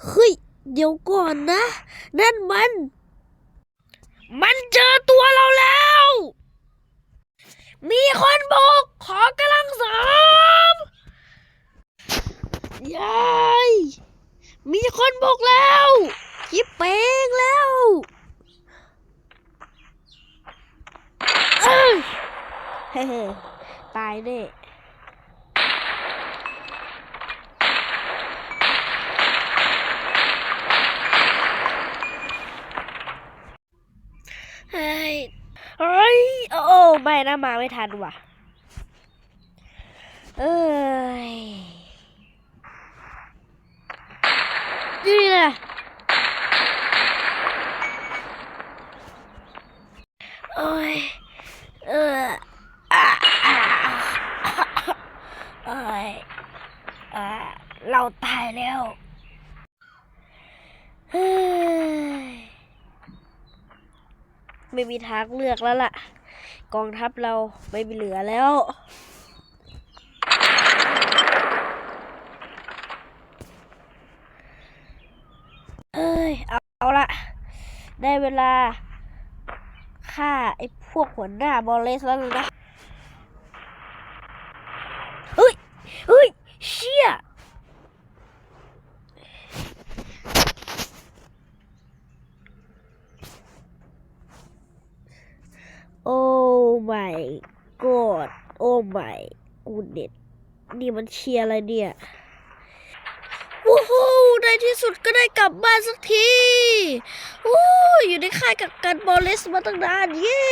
เฮ้ย เดี๋ยวก่อนนะ นั่นมัน มันเจอตัวเราแล้ว มีคนบุกขอกำลังเสริมยายมีคนบุกแล้วยิบเป้งแล้วเอ้ยเฮ้ตายแน่ เฮ้ยเฮ้ยโอ้ไม่นะมาไม่ทันว่ะ เอ้ยนี่แหละโอ้ยเอออะอะเอ้ยอะเราตายแล้วเฮ้ย ไม่มีทางเลือกแล้วล่ะ กองทัพเราไม่มีเหลือแล้วเอ้ยเอาเอาละได้เวลาฆ่าไอ้พวกหัวหน้าบอลเลสแล้วนะเฮ้ยเฮ้ย เชี่ย โอ้ my god โอ้ไม่กูเด็ดนี่มันเชียร์อะไรเนี่ยว้าวในที่สุดก็ได้กลับบ้านสักทีโอ้อยู่ในค่ายกักกันบอลเลสมาตั้งนานเย้